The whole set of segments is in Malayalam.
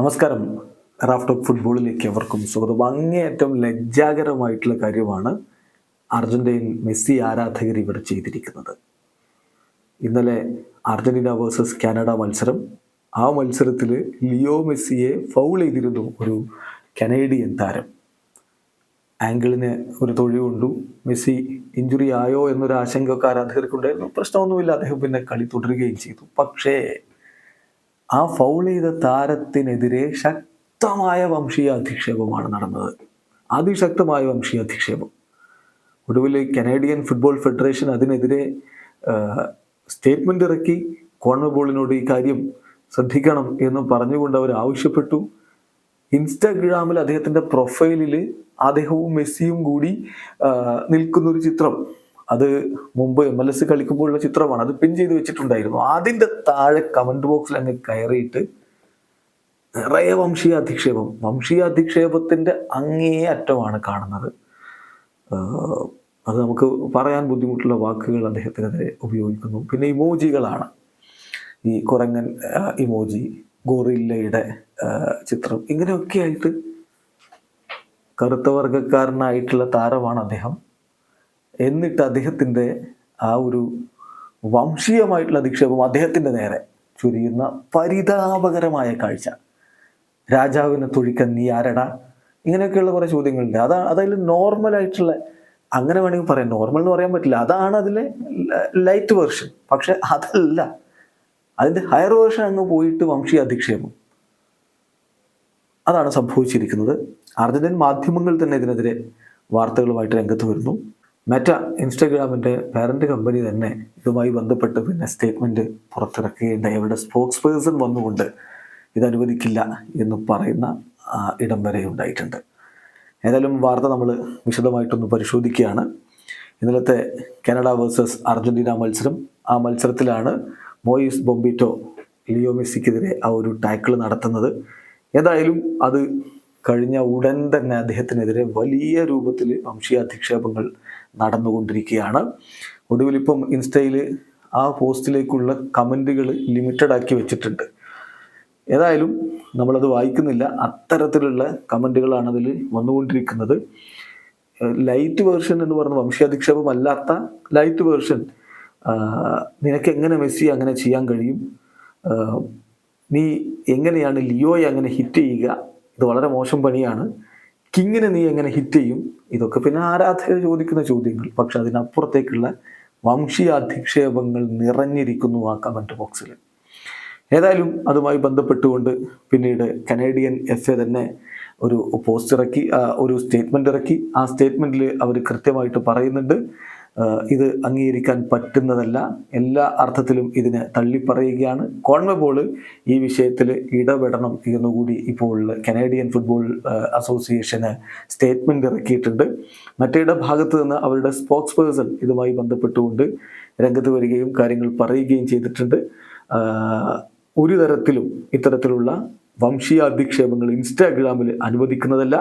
നമസ്കാരം. റാഫ് ടോപ്പ് ഫുട്ബോളിലേക്ക് അവർക്കും സ്വാഗതം. അങ്ങേയറ്റം ലജ്ജാകരമായിട്ടുള്ള കാര്യമാണ് അർജന്റീൻ മെസ്സി ആരാധകർ ഇവിടെ ചെയ്തിരിക്കുന്നത്. ഇന്നലെ അർജന്റീന വേഴ്സസ് കാനഡ മത്സരം. ആ മത്സരത്തിൽ ലിയോ മെസ്സിയെ ഫൗൾ ചെയ്തിരുന്നു ഒരു കനേഡിയൻ താരം. ആംഗിളിന് ഒരു തൊഴിവുണ്ടു. മെസ്സി ഇഞ്ചുറി ആയോ എന്നൊരു ആശങ്കയൊക്കെ ആരാധകർക്കുണ്ടായിരുന്നു. പ്രശ്നമൊന്നുമില്ല. അദ്ദേഹം പിന്നെ കളി തുടരുകയും ചെയ്തു. പക്ഷേ ആ ഫൗൾ ചെയ്ത താരത്തിനെതിരെ ശക്തമായ വംശീയ അധിക്ഷേപമാണ് നടന്നത്. അതിശക്തമായ വംശീയ അധിക്ഷേപം. ഒടുവിൽ കനേഡിയൻ ഫുട്ബോൾ ഫെഡറേഷൻ അതിനെതിരെ സ്റ്റേറ്റ്മെന്റ് ഇറക്കി. കോൺമബോളിനോട് ഈ കാര്യം ശ്രദ്ധിക്കണം എന്ന് പറഞ്ഞുകൊണ്ട് അവർ ആവശ്യപ്പെട്ടു. ഇൻസ്റ്റാഗ്രാമിൽ അദ്ദേഹത്തിന്റെ പ്രൊഫൈലിൽ അദ്ദേഹവും മെസ്സിയും കൂടി നിൽക്കുന്നൊരു ചിത്രം. അത് മുമ്പ് എം എൽ എസ് കളിക്കുമ്പോഴുള്ള ചിത്രമാണ്. അത് പിൻ ചെയ്ത് വെച്ചിട്ടുണ്ടായിരുന്നു. അതിന്റെ താഴെ കമന്റ് ബോക്സിൽ അങ്ങ് കയറിയിട്ട് നിറയെ വംശീയ അധിക്ഷേപം വംശീയ അങ്ങേ അറ്റമാണ് കാണുന്നത് അത് നമുക്ക് പറയാൻ ബുദ്ധിമുട്ടുള്ള വാക്കുകൾ അദ്ദേഹത്തിനെതിരെ ഉപയോഗിക്കുന്നു. പിന്നെ ഇമോജികളാണ്. ഈ കുരങ്ങൻ ഇമോജി ഗോറില്ലയുടെ ചിത്രം. ഇങ്ങനെയൊക്കെ ആയിട്ട് കറുത്ത വർഗക്കാരനായിട്ടുള്ള താരമാണ് അദ്ദേഹം. എന്നിട്ട് അദ്ദേഹത്തിന്റെ ആ ഒരു വംശീയമായിട്ടുള്ള അധിക്ഷേപം അദ്ദേഹത്തിന്റെ നേരെ ചുരിയുന്ന പരിതാപകരമായ കാഴ്ച. രാജാവിനെ തൊഴിക്കാൻ നീ ആരടാ? ഇങ്ങനെയൊക്കെയുള്ള കുറേ ചോദ്യങ്ങളുണ്ട്. അതാ അതിൽ നോർമലായിട്ടുള്ള അങ്ങനെ വേണമെങ്കിൽ പറയാം. നോർമൽ എന്ന് പറയാൻ പറ്റില്ല. അതാണ് അതിലെ ലൈറ്റ് വേർഷൻ. പക്ഷെ അതല്ല. അതിന്റെ ഹയർ വേർഷൻ അങ്ങ് പോയിട്ട് വംശീയ അധിക്ഷേപം. അതാണ് സംഭവിച്ചിരിക്കുന്നത്. അർജന്റീൻ മാധ്യമങ്ങൾ തന്നെ ഇതിനെതിരെ വാർത്തകളുമായിട്ട് രംഗത്ത് വരുന്നു. മെറ്റ ഇൻസ്റ്റഗ്രാമിന്റെ പാരന്റ് കമ്പനി തന്നെ ഇതുമായി ബന്ധപ്പെട്ട് പിന്നെ സ്റ്റേറ്റ്മെന്റ് പുറത്തിറക്കുകയുണ്ടായി. അവരുടെ സ്പോക്സ് പേഴ്സൺ വന്നുകൊണ്ട് ഇതനുവദിക്കില്ല എന്ന് പറയുന്ന ഇടം വരെ ഉണ്ടായിട്ടുണ്ട്. ഏതായാലും വാർത്ത നമ്മൾ വിശദമായിട്ടൊന്ന് പരിശോധിക്കുകയാണ്. ഇന്നലത്തെ കാനഡ വേഴ്സസ് അർജന്റീന മത്സരം. ആ മത്സരത്തിലാണ് മോയിസ് ബോംബിറ്റോ ലിയോ മെസ്സിക്കെതിരെ ആ ഒരു ടാക്കിൾ നടത്തുന്നത്. ഏതായാലും അത് കഴിഞ്ഞ ഉടൻ തന്നെ അദ്ദേഹത്തിനെതിരെ വലിയ രൂപത്തിൽ വംശീയ അധിക്ഷേപങ്ങൾ നടന്നുകൊണ്ടിരിക്കുകയാണ് ഒടുവിലിപ്പം ഇൻസ്റ്റയിൽ ആ പോസ്റ്റിലേക്കുള്ള കമന്റുകൾ ലിമിറ്റഡ് ആക്കി വെച്ചിട്ടുണ്ട്. ഏതായാലും നമ്മളത് വായിക്കുന്നില്ല. അത്തരത്തിലുള്ള കമന്റുകളാണ് അതിൽ വന്നുകൊണ്ടിരിക്കുന്നത്. ലൈറ്റ് വേർഷൻ എന്ന് പറഞ്ഞ വംശീയാധിക്ഷേപം അല്ലാത്ത ലൈറ്റ് വേർഷൻ നിനക്ക് എങ്ങനെ മെസ്സി അങ്ങനെ ചെയ്യാൻ കഴിയും? നീ എങ്ങനെയാണ് ലിയോയെ അങ്ങനെ ഹിറ്റ് ചെയ്യുക? ഇത് വളരെ മോശം പണിയാണ്. കിങ്ങിനെ നീ എങ്ങനെ ഹിറ്റ് ചെയ്യും? ഇതൊക്കെ പിന്നെ ആരാധകർ ചോദിക്കുന്ന ചോദ്യങ്ങൾ. പക്ഷെ അതിനപ്പുറത്തേക്കുള്ള വംശീയ അധിക്ഷേപങ്ങൾ നിറഞ്ഞിരിക്കുന്നു ആ കമന്റ് ബോക്സിൽ ഏതായാലും അതുമായി ബന്ധപ്പെട്ടുകൊണ്ട് പിന്നീട് കനേഡിയൻ എഫ് എ തന്നെ ഒരു പോസ്റ്റ് ഇറക്കി ഒരു സ്റ്റേറ്റ്മെന്റ് ഇറക്കി. ആ സ്റ്റേറ്റ്മെന്റിൽ അവർ കൃത്യമായിട്ട് പറയുന്നുണ്ട്. ഇത് അംഗീകരിക്കാൻ പറ്റുന്നതല്ല. എല്ലാ അർത്ഥത്തിലും ഇതിനെ തള്ളിപ്പറയുകയാണ്. കോൺമബോൾ ഈ വിഷയത്തിൽ ഇടപെടണം എന്നുകൂടി ഇപ്പോൾ കനേഡിയൻ ഫുട്ബോൾ അസോസിയേഷന് സ്റ്റേറ്റ്മെന്റ് ഇറക്കിയിട്ടുണ്ട്. മറ്റേടെ ഭാഗത്ത് നിന്ന് അവരുടെ സ്പോക്സ് പേഴ്സൺ ഇതുമായി ബന്ധപ്പെട്ടുകൊണ്ട് രംഗത്ത് വരികയും കാര്യങ്ങൾ പറയുകയും ചെയ്തിട്ടുണ്ട്. ഒരു തരത്തിലും ഇത്തരത്തിലുള്ള വംശീയ അധിക്ഷേപങ്ങൾ ഇൻസ്റ്റാഗ്രാമിൽ അനുവദിക്കുന്നതല്ല.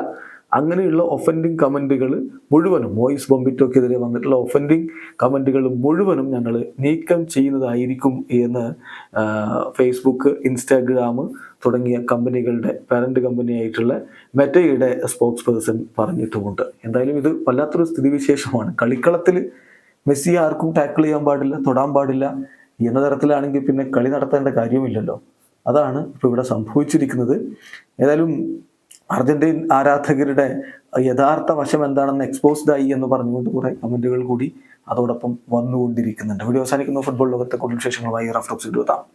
അങ്ങനെയുള്ള ഒഫൻഡിങ് കമന്റുകൾ മുഴുവനും വോയിസ് ബൊമ്പിറ്റോക്കെതിരെ വന്നിട്ടുള്ള ഒഫൻഡിങ് കമന്റുകൾ മുഴുവനും ഞങ്ങൾ നീക്കം ചെയ്യുന്നതായിരിക്കും എന്ന് ഫേസ്ബുക്ക് ഇൻസ്റ്റാഗ്രാം തുടങ്ങിയ കമ്പനികളുടെ പാരന്റ് കമ്പനിയായിട്ടുള്ള മെറ്റയുടെ സ്പോക്സ് പേഴ്സൺ പറഞ്ഞിട്ടുമുണ്ട്. എന്തായാലും ഇത് വല്ലാത്തൊരു സ്ഥിതിവിശേഷമാണ്. കളിക്കളത്തിൽ മെസ്സി ആർക്കും ടാക്കിൾ ചെയ്യാൻ പാടില്ല തൊടാൻ പാടില്ല എന്ന തരത്തിലാണെങ്കിൽ പിന്നെ കളി നടത്തേണ്ട കാര്യമില്ലല്ലോ. അതാണ് ഇപ്പോൾ ഇവിടെ സംഭവിച്ചിരിക്കുന്നത്. ഏതായാലും അർജന്റീൻ ആരാധകരുടെ യഥാർത്ഥ വശം എന്താണെന്ന് എക്സ്പോസ്ഡ് ആയി എന്ന് പറഞ്ഞുകൊണ്ട് കുറെ കമന്റുകൾ കൂടി അതോടൊപ്പം വന്നുകൊണ്ടിരിക്കുന്നുണ്ട്. വീഡിയോ അവസാനിക്കുന്നു. ഫുട്ബോൾ ലോകത്തെ കൂടുതൽ വിശേഷങ്ങളുമായി റഫ് ഇരുപതാം